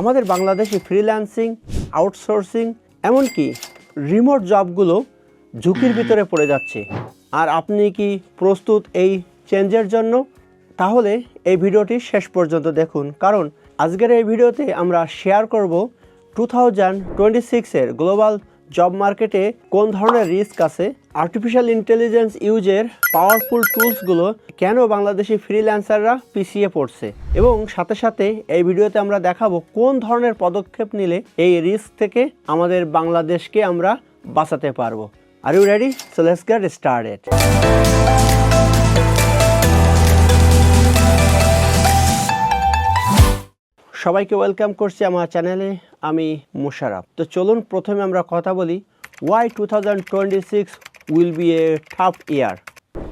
আমাদের বাংলাদেশে freelancing outsourcing এমনকি রিমোট জবগুলো ঝুঁকির ভিতরে পড়ে যাচ্ছে। আর আপনি কি প্রস্তুত এই চেঞ্জের জন্য? তাহলে এই ভিডিওটি শেষ পর্যন্ত দেখুন, কারণ আজকের এই ভিডিওতে আমরা শেয়ার করব টু থাউজ্যান্ড টোয়েন্টি সিক্সের গ্লোবাল জব মার্কেটে কোন ধরনের রিস্ক আছে? আর্টিফিশিয়াল ইন্টেলিজেন্স ইউজের পাওয়ারফুল টুলসগুলো কেন বাংলাদেশি ফ্রিল্যান্সাররা পিছিয়ে পড়ছে? এবং সাথে সাথে এই ভিডিওতে আমরা দেখাবো কোন ধরনের পদক্ষেপ নিলে এই রিস্ক থেকে আমাদের বাংলাদেশকে আমরা বাঁচাতে পারব। Are you ready so let's get started সবাইকে ওয়েলকাম করছি আমার চ্যানেলে, আমি মুশারফ তো চলুন প্রথমে আমরা কথা বলি why two thousand twenty six will be a tough year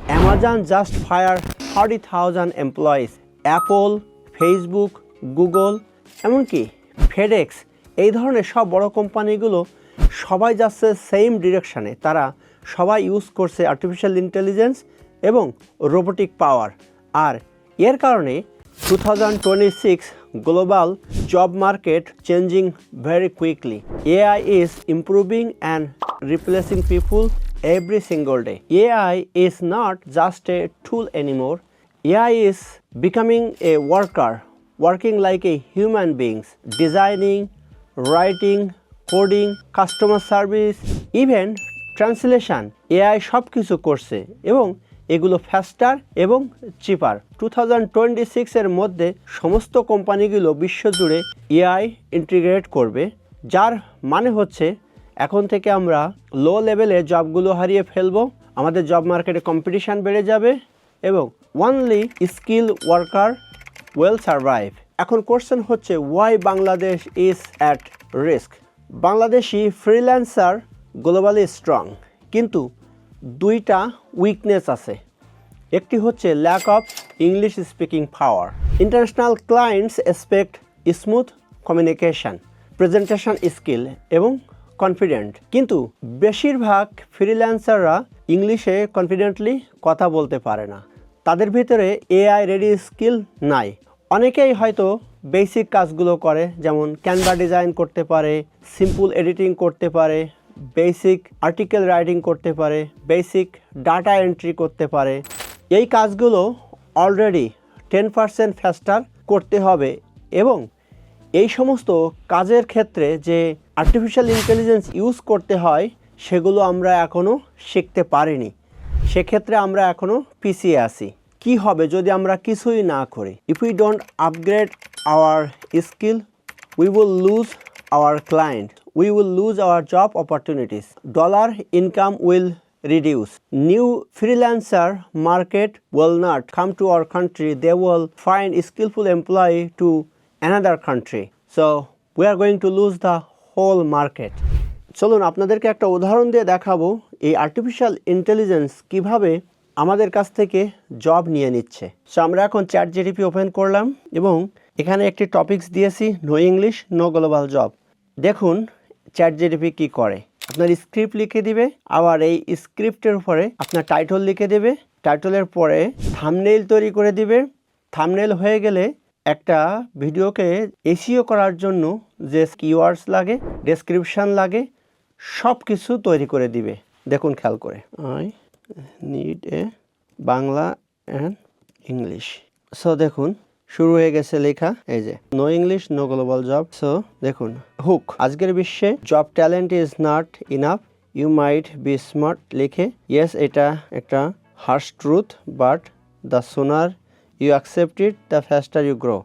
Amazon just fire thirty thousand employees Apple Facebook Google এমনকি ফেডেক্স এই ধরনের সব বড় কোম্পানিগুলো সবাই যাচ্ছে সেম ডিরেকশানে তারা সবাই ইউজ করছে আর্টিফিশিয়াল ইন্টেলিজেন্স এবং রোবোটিক পাওয়ার আর এর কারণে 2026 global job market changing very quickly. AI is improving and replacing people every single day. AI is not just a tool anymore. AI is becoming a worker, working like a human beings, designing, writing, coding, customer service, even translation AI সব কিছু করছে এবং এগুলো ফাস্টার এবং চিপার two thousand twenty সিক্সের মধ্যে সমস্ত কোম্পানিগুলো বিশ্বজুড়ে এআই ইন্টিগ্রেট করবে, যার মানে হচ্ছে এখন থেকে আমরা লো লেভেলে জবগুলো হারিয়ে ফেলব, আমাদের জব মার্কেটে কম্পিটিশান বেড়ে যাবে এবং only skill worker will survive এখন কোশ্চেন হচ্ছে why Bangladesh is at risk Bangladeshi freelancer globally strong কিন্তু দুইটা উইকনেস আছে। একটি হচ্ছে lack of English speaking power international clients expect smooth communication presentation skill এবং কনফিডেন্ট কিন্তু বেশিরভাগ ফ্রিল্যান্সাররা ইংলিশে কনফিডেন্টলি কথা বলতে পারে না। তাদের ভিতরে এআই রেডি স্কিল নাই। অনেকেই হয়তো বেসিক কাজগুলো করে, যেমন ক্যানভা ডিজাইন করতে পারে সিম্পল এডিটিং করতে পারে বেসিক আর্টিকেল রাইটিং করতে পারে বেসিক ডাটা এন্ট্রি করতে পারে। এই কাজগুলো অলরেডি টেন পার্সেন্ট ফ্যাস্টার করতে হবে এবং এই সমস্ত কাজের ক্ষেত্রে যে আর্টিফিশিয়াল ইন্টেলিজেন্স ইউজ করতে হয়, সেগুলো আমরা এখনও শিখতে পারিনি। সেক্ষেত্রে আমরা এখনও পিছিয়ে আছি। কি হবে যদি আমরা কিছুই না করি? If we don't upgrade our skill we will lose our client we will lose our job opportunities dollar income will reduce new freelancer market will not come to our country they will find skillful employee to another country so we are going to lose the whole market চলুন আপনাদেরকে একটা উদাহরণ দিয়ে দেখাবো এই artificial intelligence কীভাবে আমাদের কাছ থেকে জব নিয়ে নিচ্ছে সো আমরা এখন চ্যাট জিডিপি ওপেন করলাম এবং এখানে একটি টপিকস দিয়েছি no English no global job দেখুন চ্যাট জিডিপি কী করে? আপনার স্ক্রিপ্ট লিখে দিবে, আবার এই স্ক্রিপ্টের উপরে আপনার টাইটল লিখে দেবে, টাইটলের পরে থামনেল তৈরি করে দিবে। থামনেল হয়ে গেলে একটা ভিডিওকে এসিও করার জন্য যে কিওয়ার্ডস লাগে ডেসক্রিপশান লাগে সব কিছু তৈরি করে দিবে। দেখুন খেয়াল করে। I need a Bangla and English so দেখুন শুরু হয়ে গেছে লেখা, এই যে no English no global job so দেখুন হুক আজকের বিশ্বে job talent is not enough you might be smart লিখে ইয়েস এটা একটা harsh truth but the sooner you accept it the faster you grow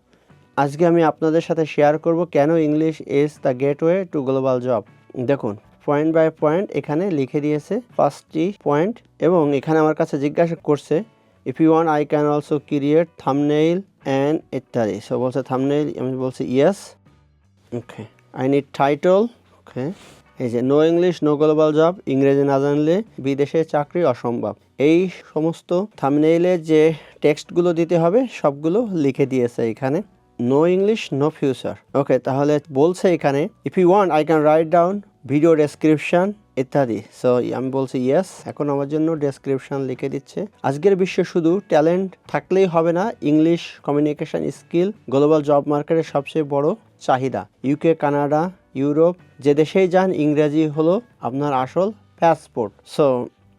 আজকে আমি আপনাদের সাথে শেয়ার করব কেন English is the gateway to global job দেখুন পয়েন্ট বাই পয়েন্ট এখানে লিখে দিয়েছে পাঁচটি পয়েন্ট এবং এখানে আমার কাছে জিজ্ঞাসা করছে if you want I can also create thumbnail and ইত্যাদি সো বলছে থামনেইল আমি বলছি yes okay I need title okay এই যে no English no global job ইংরেজি না জানলে বিদেশে চাকরি অসম্ভব। এই সমস্ত থামনেইলে যে টেক্সটগুলো দিতে হবে, সবগুলো লিখে দিয়েছে এখানে। No English no future okay তাহলে বলছে এখানে if you want I can write down video description ইত্যাদি। সো আমি বলছি ইয়েস এখন আমার জন্য ডেসক্রিপশন লিখে দিচ্ছে। আজকের বিশ্বে শুধু ট্যালেন্ট থাকলেই হবে না English communication skill global job মার্কেটের সবচেয়ে বড় চাহিদা। ইউকে কানাডা ইউরোপ যে দেশেই যান, ইংরেজি হলো আপনার আসল পাসপোর্ট সো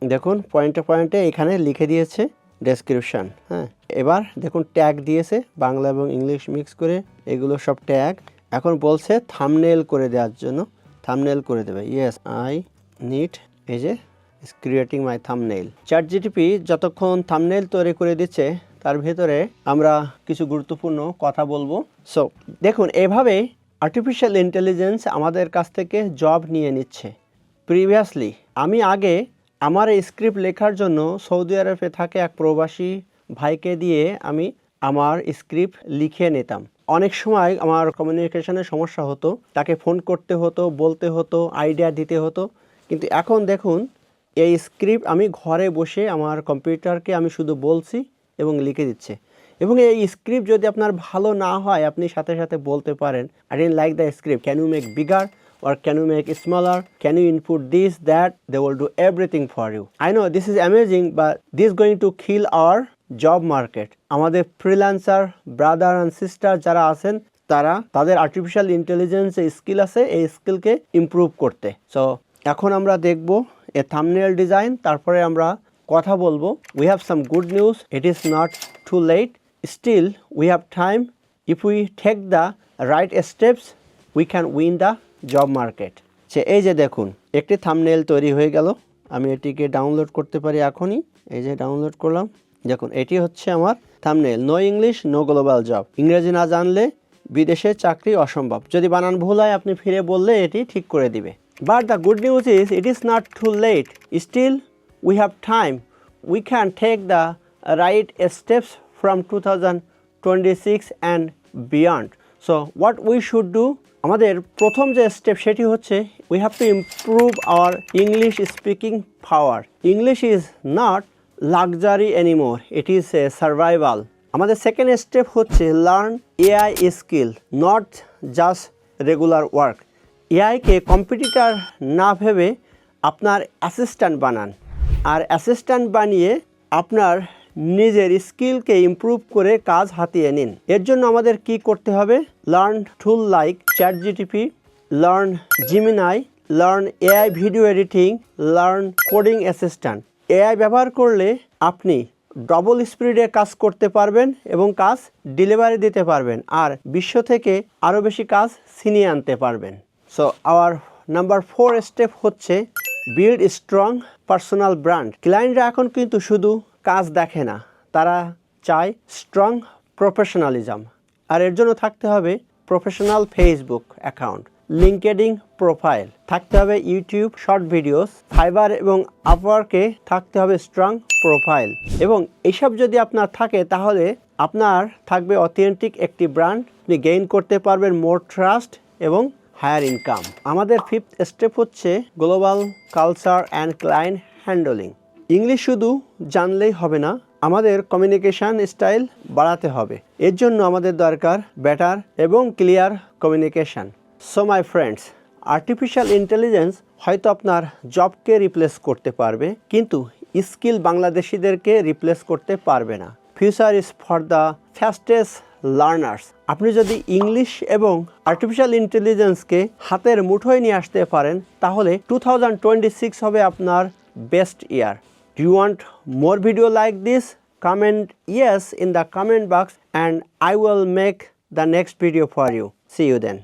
দেখুন পয়েন্টে পয়েন্টে এখানে লিখে দিয়েছে ডেসক্রিপশন হ্যাঁ। এবার দেখুন ট্যাগ দিয়েছে, বাংলা এবং ইংলিশ মিক্স করে, এগুলো সব ট্যাগ এখন বলছে থামনেল করে দেওয়ার জন্য। থামনেল করে দেবে। ইয়েস আই নিড এই যে is creating my thumbnail chat GTP যতক্ষণ থামনেল তৈরি করে দিচ্ছে, তার ভেতরে আমরা কিছু গুরুত্বপূর্ণ কথা বলব। সো দেখুন, এভাবে আর্টিফিশিয়াল ইন্টেলিজেন্স আমাদের কাছ থেকে জব নিয়ে নিচ্ছে। প্রিভিয়াসলি আমি আগে আমার এই স্ক্রিপ্ট লেখার জন্য সৌদি আরবে থাকে এক প্রবাসী ভাইকে দিয়ে আমি আমার স্ক্রিপ্ট লিখে নিতাম। অনেক সময় আমার কমিউনিকেশনের সমস্যা হতো। তাকে ফোন করতে হতো, বলতে হতো আইডিয়া দিতে হতো। কিন্তু এখন দেখুন, এই স্ক্রিপ্ট আমি ঘরে বসে আমার কম্পিউটারকে আমি শুধু বলছি এবং লিখে দিচ্ছে। এবং এই স্ক্রিপ্ট যদি আপনার ভালো না হয়, আপনি সাথে সাথে বলতে পারেন I don't like the script can you make bigger you make it smaller? Can you input this, that? They will do everything for you. I know this is amazing, but this is going to kill our job market আমাদের freelancer brother and sister যারা আছেন, তারা, তাদের artificial intelligence skill আছে, এই স্কিলকে improve করতে। So এখন আমরা দেখব এ থামনেল ডিজাইন তারপরে আমরা কথা বলব। We have some good news it is not too late still we have time if we take the right steps we can win the job market সে এই যে দেখুন, একটি থামনেল তৈরি হয়ে গেল। আমি এটিকে ডাউনলোড করতে পারি এখনই। এই যে ডাউনলোড করলাম। দেখুন, এটি হচ্ছে আমার thumbnail no English no global job ইংরেজি না জানলে বিদেশে চাকরি অসম্ভব। যদি বানান ভুল হয়, আপনি ফিরে বললে এটি ঠিক করে দিবে। But the good news is it is not too late still we have time we can take the right steps from two thousand twenty six and beyond so what we should do আমাদের প্রথম যে step সেটি হচ্ছে we have to improve our English speaking power English is not luxury anymore it is a survival আমাদের second step হচ্ছে learn AI skill not just regular work এআইকে competitor না ভেবে আপনার অ্যাসিস্ট্যান্ট বানান। আর অ্যাসিস্ট্যান্ট বানিয়ে আপনার নিজের স্কিলকে ইমপ্রুভ করে কাজ হাতিয়ে নিন। এর জন্য আমাদের কি করতে হবে? Learn tool like chat GTP learn Gemini learn AI video editing learn coding assistant AI ব্যবহার করলে আপনি ডবল স্পিডে কাজ করতে পারবেন এবং কাজ ডেলিভারি দিতে পারবেন আর বিশ্ব থেকে আরও বেশি কাজ ছিনিয়ে আনতে পারবেন। So our number four step হচ্ছে বিল্ড স্ট্রং পার্সোনাল ব্র্যান্ড ক্লায়েন্টরা এখন কিন্তু শুধু কাজ দেখে না, তারা চায় স্ট্রং প্রফেশনালিজম আর এর জন্য থাকতে হবে professional Facebook account LinkedIn profile. থাকতে হবে ইউটিউব, শর্ট ভিডিওস, ফাইবার এবং আপওয়ার্কে থাকতে হবে স্ট্রং প্রোফাইল। এবং এইসব যদি আপনার থাকে, তাহলে আপনার থাকবে অথেন্টিক একটি ব্র্যান্ড। আপনি গেইন করতে পারবেন মোর ট্রাস্ট এবং হায়ার ইনকাম। আমাদের ফিফথ স্টেপ হচ্ছে global culture and client handling. English শুধু জানলেই হবে না, আমাদের কমিউনিকেশন স্টাইল বাড়াতে হবে। এর জন্য আমাদের দরকার বেটার এবং clear communication. So my friends artificial intelligence হয়তো আপনার জবকে রিপ্লেস করতে পারবে, কিন্তু স্কিল বাংলাদেশিদেরকে রিপ্লেস করতে পারবে না future is for the fastest learners আপনি যদি ইংলিশ এবং আর্টিফিশিয়াল ইন্টেলিজেন্সকে হাতের মুঠোয় নিয়ে আসতে পারেন, তাহলে টু হবে আপনার best year Do you want more video like this? Comment yes in the comment box and I will make the next video for you. See you then.